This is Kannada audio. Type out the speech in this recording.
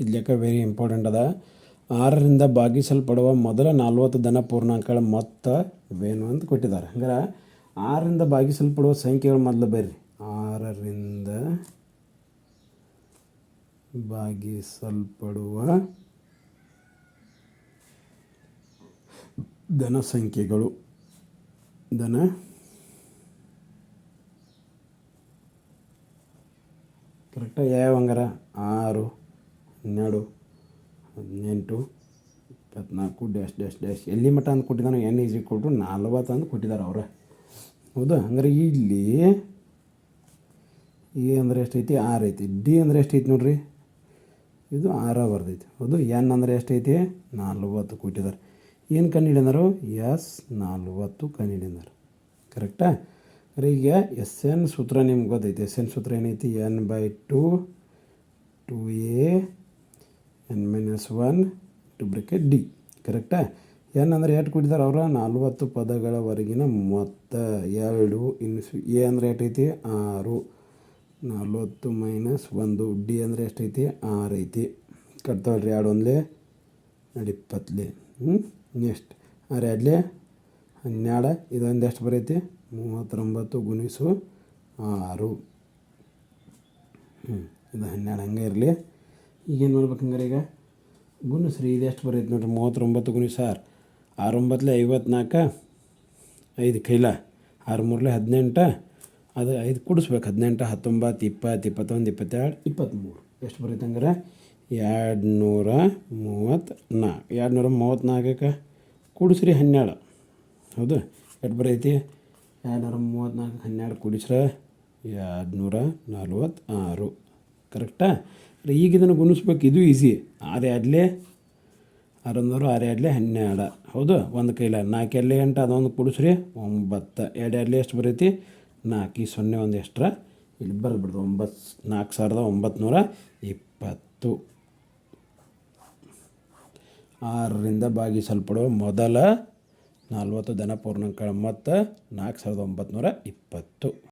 ಇದು ಲೆಕ್ಕ ವೆರಿ ಇಂಪಾರ್ಟೆಂಟ್ ಅದ. ಆರರಿಂದ ಭಾಗಿಸಲ್ಪಡುವ ಮೊದಲ ನಲ್ವತ್ತು ಧನ ಪೂರ್ಣಾಂಕಗಳ ಮೊತ್ತವೇನು ಅಂತ ಕೊಟ್ಟಿದ್ದಾರೆ. ಹಂಗಾರೆ ಆರರಿಂದ ಭಾಗಿಸಲ್ಪಡುವ ಸಂಖ್ಯೆಗಳು ಮೊದಲು ಬರ್ರಿ ಆರರಿಂದ ಭಾಗಿಸಲ್ಪಡುವ ಧನ ಸಂಖ್ಯೆಗಳು. ಧನ ಕರೆಕ್ಟಾಗಿ ಯಾವ ಹಂಗಾರ? ಆರು. ಹನ್ನೆರಡು, ಹದಿನೆಂಟು, ಇಪ್ಪತ್ನಾಲ್ಕು, ಡ್ಯಾಶ್ ಡ್ಯಾಶ್ ಡ್ಯಾಶ್. ಎಲ್ಲಿ ಮಟ್ಟ ಅಂತ ಕೊಟ್ಟಿದ್ದಾನೆ ಎನ್ ಈಸ್ ಈಕ್ವಲ್ ಟು ನಲ್ವತ್ತು ಅಂತ ಕೊಟ್ಟಿದ್ದಾರೆ ಅವರು. ಹೌದಾ? ಹಂಗಾರೆ ಇಲ್ಲಿ ಎ ಅಂದರೆ ಎಷ್ಟೈತಿ? ಆರು ಐತಿ. ಡಿ ಅಂದರೆ ಎಷ್ಟೈತಿ ನೋಡ್ರಿ? ಇದು ಆರ ಬರ್ದೈತಿ. ಹೌದು? ಎನ್ ಅಂದರೆ ಎಷ್ಟೈತಿ? ನಲ್ವತ್ತು ಕೊಟ್ಟಿದ್ದಾರೆ. ಏನು ಕಂಡುಹಿಡಿದಾರು ಎಸ್ ನಲ್ವತ್ತು ಕಂಡುಹಿಡಿದಾರೆ ಕರೆಕ್ಟಾ? ಅಂದರೆ ಈಗ ಎಸ್ ಎನ್ ಸೂತ್ರ ನಿಮ್ಗೆ ಗೊತ್ತೈತಿ. ಎಸ್ ಎನ್ ಸೂತ್ರ ಏನೈತಿ? N by two two A minus one two bracket D ಕರೆಕ್ಟಾ ಎನ್ ಅಂದರೆ ಎಷ್ಟು ಕೊಟ್ಟಿದ್ದಾರೆ ಅವರ? ನಲ್ವತ್ತು ಪದಗಳವರೆಗಿನ ಮೊತ್ತ ಎರಡು ಇನ್ಸು ಎ ಅಂದರೆ ಎಷ್ಟೈತಿ? ಆರು. ನಲ್ವತ್ತು ಮೈನಸ್ ಒಂದು ಡಿ ಅಂದರೆ ಎಷ್ಟೈತಿ? ಆರು ಐತಿ ಕಟ್ತಾವಲ್ರಿ ಎರಡು ಒಂದ್ಲೆ, ಎರಡು ಇಪ್ಪತ್ತಲೆ ಹ್ಞೂ ನೆಕ್ಸ್ಟ್ ಆರು ಎರಡ್ಲೆ, ಹನ್ನೆರಡು. ಇದೊಂದು ಎಷ್ಟು ಬರೈತಿ? ಮೂವತ್ತೊಂಬತ್ತು ಗುಣಿಸು ಆರು. ಹ್ಞೂ ಇದು ಹನ್ನೆರಡು ಹಂಗೆ ಇರಲಿ. ಈಗೇನು ಮಾಡ್ಬೇಕು ಹಂಗಾರೆ ಈಗ? ಗುಣಿಸ್ರಿ ಇದು ಎಷ್ಟು ಬರೈತೆ ನೋಡ್ರಿ? ಮೂವತ್ತೊಂಬತ್ತು ಗುಣಿ ಸಾರ್. ಆರೊಂಬತ್ತಲೆ ಐವತ್ನಾಲ್ಕು ಐದು ಕೈಲ. ಆರು ಮೂರಲೆ ಹದಿನೆಂಟು, ಅದು ಐದು ಕುಡಿಸ್ಬೇಕು. ಹದಿನೆಂಟು, ಹತ್ತೊಂಬತ್ತು, ಇಪ್ಪತ್ತು, ಇಪ್ಪತ್ತೊಂದು, ಇಪ್ಪತ್ತೆರಡು ಇಪ್ಪತ್ತ್ಮೂರು ಎಷ್ಟು ಬರೈತೆ ಹಂಗಾರೆ? ಎರಡು ನೂರ ಮೂವತ್ತ್ನಾಲ್ಕು. ಎರಡು ನೂರ ಮೂವತ್ತ್ನಾಲ್ಕಕ್ಕೆ ಕೂಡಿಸ್ರಿ ಹನ್ನೆರಡು. ಹೌದು, ಎಷ್ಟು ಬರೈತಿ? ಎರಡು ನೂರ ಮೂವತ್ತ್ನಾಲ್ಕು ಹನ್ನೆರಡು ಕೂಡಿಸ್ರೆ ಎರಡು ನೂರ ನಲ್ವತ್ತಾರು. ಕರೆಕ್ಟಾ? ಈಗ ಇದನ್ನು ಗುಣಿಸ್ಬೇಕು, ಇದು ಈಸಿ ಆರೇ ಆಗಲಿ ಆರುನೂರು, ಆರೇ ಆಗಲಿ ಹನ್ನೆರಡು. ಹೌದು? ಒಂದು ಕೈಲ ನಾಲ್ಕು ಎಲ್ಲಿ ಎಂಟು, ಅದೊಂದು ಕುಡಿಸ್ರಿ. ಒಂಬತ್ತು. ಎರಡು ಎರಡ್ಲೆ ಎಷ್ಟು ಬರೈತಿ? ನಾಲ್ಕು. ಈ ಸೊನ್ನೆ ಒಂದು ಎಷ್ಟ್ರ? ಇಲ್ಲಿ ಬರ್ಬಿಡ್ದು, ಒಂಬತ್ತು, ನಾಲ್ಕು ಸಾವಿರದ ಒಂಬತ್ತು ಇಪ್ಪತ್ತು. ಆರರಿಂದ ಭಾಗಿಸಲ್ಪಡುವ ಮೊದಲ ನಲ್ವತ್ತು ದನ ಪೂರ್ಣಾಂಕ ಮತ್ತು ನಾಲ್ಕು ಸಾವಿರದ ಒಂಬತ್ತು ಇಪ್ಪತ್ತು.